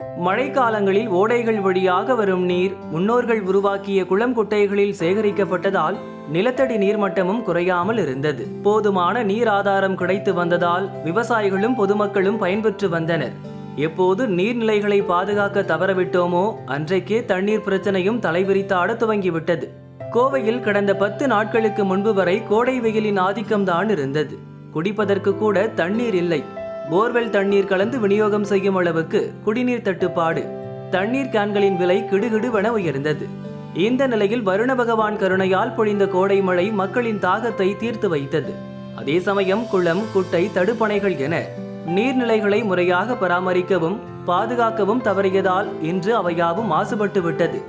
மழைக்காலங்களில் ஓடைகள் வழியாக வரும் நீர் முன்னோர்கள் உருவாக்கிய குளம் குட்டைகளில் சேகரிக்கப்பட்டதால் நிலத்தடி நீர்மட்டமும் குறையாமல் இருந்தது. போதுமான நீர் ஆதாரம் கிடைத்து வந்ததால் விவசாயிகளும் பொதுமக்களும் பயன்பெற்று வந்தனர். எப்போது நீர்நிலைகளை பாதுகாக்க தவறவிட்டோமோ அன்றைக்கே தண்ணீர் பிரச்சனையும் தலைவிரித்தாட துவங்கிவிட்டது. கோவையில் கடந்த பத்து நாட்களுக்கு முன்பு வரை கோடை வெயிலின் ஆதிக்கம்தான் இருந்தது. குடிப்பதற்கு கூட தண்ணீர் இல்லை. போர்வெல் தண்ணீர் கலந்து விநியோகம் செய்யும் அளவுக்கு குடிநீர் தட்டுப்பாடு. தண்ணீர் கேன்களின் விலை கிடுகிடுவென உயர்ந்தது. இந்த நிலையில் வருண பகவான் கருணையால் பொழிந்த கோடை மழை மக்களின் தாகத்தை தீர்த்து வைத்தது. அதே சமயம் குளம் குட்டை தடுப்பணைகள் என நீர்நிலைகளை முறையாக பராமரிக்கவும் பாதுகாக்கவும் தவறியதால் இன்று அவையாவும் மாசுபட்டு விட்டது.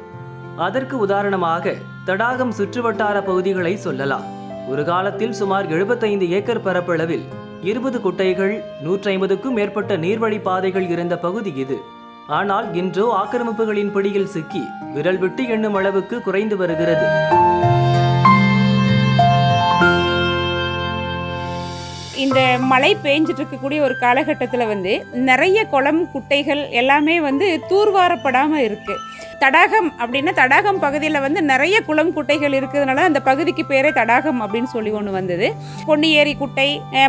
அதற்கு உதாரணமாக தடாகம் சுற்றுவட்டார பகுதிகளை சொல்லலாம். ஒரு காலத்தில் சுமார் 75 ஏக்கர் பரப்பளவில் இருபது குட்டைகள் நூற்றி ஐம்பதுக்கும் மேற்பட்ட நீர்வழி பாதைகள் இருந்த பகுதி இது. ஆனால் இன்றோ ஆக்கிரமிப்புகளின் பிடியில் சிக்கி விரல் விட்டு எண்ணும் அளவுக்கு குறைந்து வருகிறது. இந்த மழை பெஞ்சிட்டு இருக்கக்கூடிய ஒரு காலகட்டத்தில் வந்து நிறைய குளம் குட்டைகள் எல்லாமே வந்து தூர்வாரப்படாமல் இருக்குது தடாகம் அப்படின்னா தடாகம் பகுதியில் வந்து நிறைய குளம் குட்டைகள் இருக்கிறதுனால அந்த பகுதிக்கு பேரே தடாகம் அப்படின்னு சொல்லி ஒன்று வந்தது. பொன்னியேரி குட்டை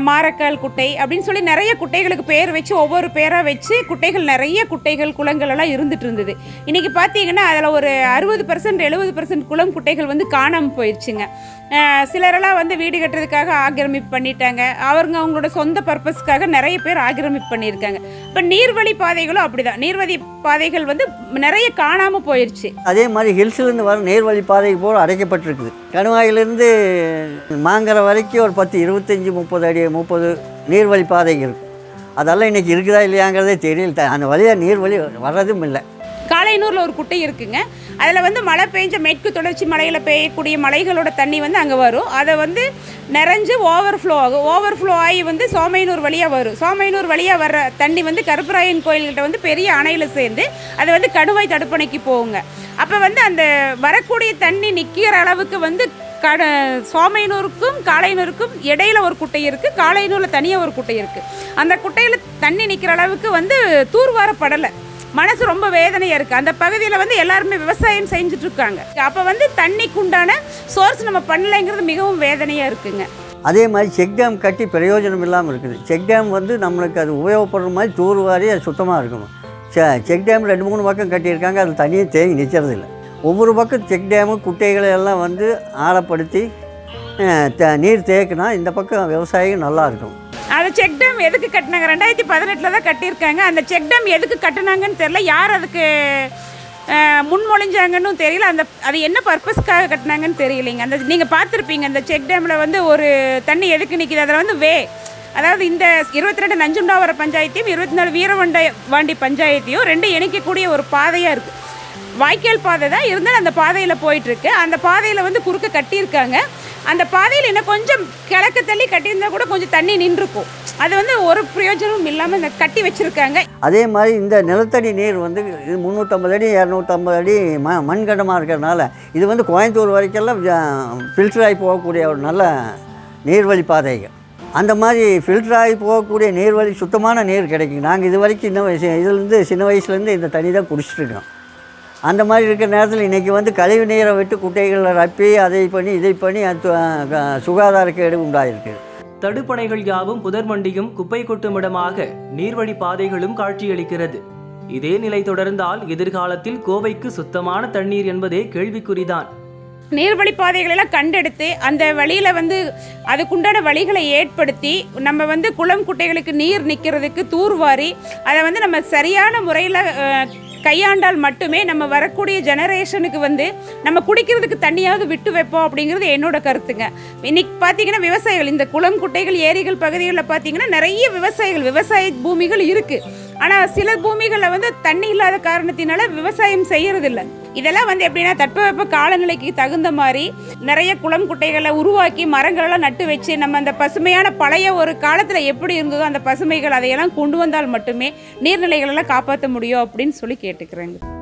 மாரக்கால் குட்டை அப்படின்னு சொல்லி நிறைய குட்டைகளுக்கு பேர் வச்சு ஒவ்வொரு பேராக வச்சு குட்டைகள் நிறைய குட்டைகள் குளங்கள் எல்லாம் இருந்துட்டு இருந்தது. இன்றைக்கி பார்த்தீங்கன்னா அதில் ஒரு அறுபது பர்சன்ட் எழுபது பர்சன்ட் குளம் குட்டைகள் வந்து காணாமல் போயிடுச்சுங்க சிலரெல்லாம் வந்து வீடு கட்டுறதுக்காக ஆக்கிரமிப்பு பண்ணிட்டாங்க. அவங்க அவங்களோட சொந்த பர்பஸ்க்காக நிறைய பேர் ஆக்கிரமிப்பு பண்ணியிருக்காங்க. இப்போ நீர்வழி பாதைகளும் அப்படிதான். நீர்வழி பாதைகள் வந்து நிறைய காணாமல் போயிடுச்சு அதே மாதிரி ஹில்ஸ்லேருந்து வர நேர்வழி பாதை போல் அடைக்கப்பட்டிருக்குது. கணுவாயிலிருந்து மாங்கரை வரைக்கும் ஒரு பத்து இருபத்தஞ்சி முப்பது அடி முப்பது நீர்வழி பாதை இருக்குது அதெல்லாம் இன்றைக்கி இருக்குதா இல்லையாங்கிறதே தெரியல. அந்த வழியாக நீர்வழி வர்றதும் இல்லை. காளையனூரில் ஒரு குட்டை இருக்குங்க. அதில் வந்து மழை பெஞ்ச மேற்கு தொடர்ச்சி மலையில் பெய்யக்கூடிய மலைகளோட தண்ணி வந்து அங்கே வரும். அதை வந்து நிறைஞ்சு ஓவர் ஃப்ளோ ஆகும் ஓவர் ஃப்ளோ ஆகி வந்து சோமையனூர் வழியாக வரும். சோமையனூர் வழியாக வர்ற தண்ணி வந்து கருப்பராயன் கோயில்கிட்ட வந்து பெரிய அணையில் சேர்ந்து அது வந்து கடுவாய் தடுப்பணைக்கு போகுங்க. அப்போ வந்து அந்த வரக்கூடிய தண்ணி நிற்கிற அளவுக்கு வந்து கட சோமையனூருக்கும் காளையனூருக்கும் இடையில ஒரு குட்டை இருக்குது காளையனூரில் தனியாக ஒரு குட்டை இருக்குது அந்த குட்டையில் தண்ணி நிற்கிற அளவுக்கு வந்து தூர்வாரப்படலை. மனசு ரொம்ப வேதனையாக இருக்குது அந்த பகுதியில் வந்து எல்லாருமே விவசாயம் செஞ்சுட்ருக்காங்க. அப்போ வந்து தண்ணிக்கு உண்டான சோர்ஸ் நம்ம பண்ணலைங்கிறது மிகவும் வேதனையாக இருக்குங்க. அதே மாதிரி செக் டேம் கட்டி பிரயோஜனம் இல்லாமல் இருக்குது. செக் டேம் வந்து நம்மளுக்கு அது உபயோகப்படுற மாதிரி தூர்வாரி அது சுத்தமாக இருக்கணும். செக் டேம் ரெண்டு மூணு பக்கம் கட்டியிருக்காங்க. அது தனியாக தேங்கி நிற்கிறது இல்லை ஒவ்வொரு பக்கம் செக் டேமு குட்டைகளை எல்லாம் வந்து ஆழப்படுத்தி நீர் தேக்கினா இந்த பக்கம் விவசாயிகள் நல்லா இருக்கும் அந்த செக் டேம் எதுக்கு கட்டினாங்க? ரெண்டாயிரத்தி பதினெட்டில் தான் கட்டியிருக்காங்க. அந்த செக் டேம் எதுக்கு கட்டினாங்கன்னு தெரியல. யார் அதுக்கு முன்மொழிஞ்சாங்கன்னு தெரியல. அந்த அது என்ன பர்பஸ்க்காக கட்டினாங்கன்னு தெரியலைங்க. அந்த நீங்கள் பார்த்துருப்பீங்க அந்த செக் டேமில் வந்து ஒரு தண்ணி எதுக்கு நிற்கிது அதில் வந்து வே அதாவது இந்த இருபத்தி ரெண்டு நஞ்சுண்டாவர பஞ்சாயத்தையும் இருபத்தி நாலு வீரவண்ட வாண்டி பஞ்சாயத்தையும் ரெண்டும் இணைக்கக்கூடிய ஒரு பாதையாக இருக்குது வாய்க்கால் பாதை தான். இருந்தாலும் அந்த பாதையில் போயிட்டுருக்கு அந்த பாதையில் வந்து குறுக்க கட்டியிருக்காங்க. அந்த பாதையில் இன்னும் கொஞ்சம் கிழக்கு தள்ளி கட்டியிருந்தால் கூட கொஞ்சம் தண்ணி நின்றுக்கும். அது வந்து ஒரு பிரயோஜனமும் இல்லாமல் இந்த கட்டி வச்சுருக்காங்க. அதே மாதிரி இந்த நிலத்தடி நீர் வந்து இது முந்நூற்றம்பது அடி இரநூத்தம்பது அடி ம மண்கண்டமாக இருக்கிறதுனால இது வந்து கோயம்புத்தூர் வரைக்கெல்லாம் ஃபில்டர் ஆகி போகக்கூடிய ஒரு நல்ல நீர்வழி பாதைகள். அந்த மாதிரி ஃபில்டர் ஆகி போகக்கூடிய நீர்வழி சுத்தமான நீர் கிடைக்கும் நாங்கள் இது வரைக்கும் இன்னும் வயசு இதுலேருந்து சின்ன வயசுலேருந்து இந்த தண்ணி தான் குடிச்சிட்டு இருக்கோம். அந்த மாதிரி இருக்கிற நேரத்தில் இன்றைக்கி வந்து கழிவு நீரை விட்டு குட்டைகளில் ரப்பி அதை பண்ணி இதை பண்ணி அது து- சுகாதார கேடு உண்டாயிருக்கு. தடுப்பணைகள் யாவும் புதர் மண்டியும் குப்பை கொட்டும் இடமாக நீர்வழி பாதைகளும் காட்சியளிக்கிறது. இதே நிலை தொடர்ந்தால் எதிர்காலத்தில் கோவைக்கு சுத்தமான தண்ணீர் என்பதே கேள்விக்குறிதான். நீர்வழி பாதைகளெல்லாம் கண்டெடுத்து அந்த வழியில் வந்து அதுக்குண்டான வழிகளை ஏற்படுத்தி நம்ம வந்து குளம் குட்டைகளுக்கு நீர் நிற்கிறதுக்கு தூர்வாரி அதை வந்து நம்ம சரியான முறையில் கையாண்டால் மட்டுமே நம்ம வரக்கூடிய ஜெனரேஷனுக்கு வந்து நம்ம குடிக்கிறதுக்கு தண்ணியாவது விட்டு வைப்போம் அப்படிங்கிறது என்னோட கருத்துங்க. இன்னைக்கு பார்த்தீங்கன்னா விவசாயிகள் இந்த குளம் குட்டைகள் ஏரிகள் பகுதிகளில் பார்த்தீங்கன்னா நிறைய விவசாயிகள் விவசாய பூமிகள் இருக்குது ஆனால் சில பூமிகளில் வந்து தண்ணி இல்லாத காரணத்தினால விவசாயம் செய்கிறதில்ல இதெல்லாம் வந்து எப்படின்னா தட்பவெப்ப காலநிலைக்கு தகுந்த மாதிரி நிறைய குளம் குட்டைகளை உருவாக்கி மரங்களெல்லாம் நட்டு வச்சு நம்ம அந்த பசுமையான பழைய ஒரு காலத்தில் எப்படி இருந்ததோ அந்த பசுமைகள் அதையெல்லாம் கொண்டு வந்தால் மட்டுமே நீர்நிலைகளெல்லாம் காப்பாற்ற முடியும் அப்படின்னு சொல்லி கேட்டுக்கிறேங்க.